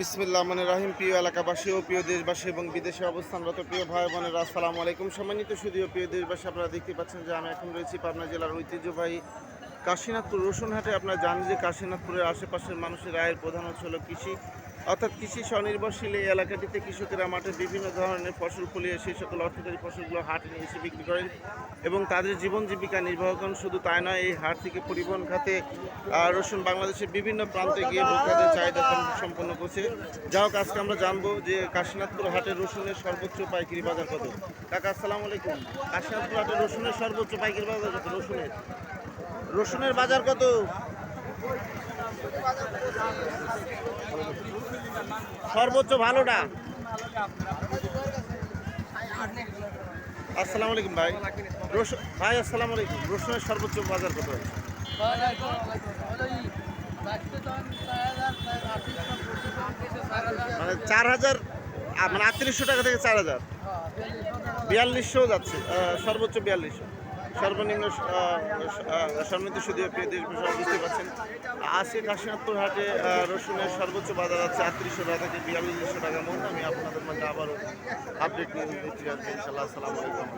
বিসমিল্লাহ মানে রাহিম। প্রিয় এলাকাবাসী ও প্রিয় দেশবাসী এবং বিদেশে অবস্থানরত প্রিয় ভাই বোনেরা, আসসালামু আলাইকুম। সম্মানিত শুধু প্রিয় দেশবাসী, আপনারা দেখতে পাচ্ছেন যে আমি এখন রয়েছি পাবনা জেলার ঐতিহ্যবাহী কাশীনাথপুর, রসুনহাটে আপনারা জানেন যে কাশীনাথপুরের আশেপাশের মানুষের আয়ের প্রধান উৎস হলো কৃষি। অর্থাৎ কৃষি স্বনির্ভরশীল এই এলাকাটিতে কৃষকেরা মাঠে বিভিন্ন ধরনের ফসল ফলিয়ে সেই সকল অর্থকারী ফসলগুলো হাটে নিয়ে এসে বিক্রি করেন এবং তাদের জীবন জীবিকা নির্বাহ করেন। শুধু তাই নয়, এই হাট থেকে পরিবহন খাতে রসুন বাংলাদেশের বিভিন্ন প্রান্তে গিয়ে ভোক্তাদের চাহিদা সম- সম্পন্ন করছে। যা হোক, আজকে আমরা জানব যে কাশীনাথপুর হাটের রসুনের সর্বোচ্চ পাইকারি বাজার কত? কাকা, আসসালামু আলাইকুম। কাশীনাথপুর হাটের রসুনের সর্বোচ্চ পাইকারি বাজার কত? রসুনের। রসুনের বাজার কত? সর্বোচ্চ ভালোটা? আসসালামু আলাইকুম ভাই। রসুন ভাই, আসসালামু আলাইকুম। রসুনের সর্বোচ্চ বাজার কত মানে চার হাজার মানে আটত্রিশশো টাকা থেকে চার হাজার। বিয়াল্লিশশো যাচ্ছে সর্বোচ্চ বিয়াল্লিশশো। সর্বনিম্ন আপনি সুদীয় প্রিয় দেশ বুঝতে পারছেন। আজকে কাশীনাথপুর হাটে রসুনের সর্বোচ্চ বাজার আছে আটত্রিশশো টাকা থেকে বিয়াল্লিশশো টাকা মধ্যে আমি আপনাদের মধ্যে আবারও আপডেট নিয়ে দিচ্ছি। ইনশাল্লাহ আসসালামু আলাইকুম।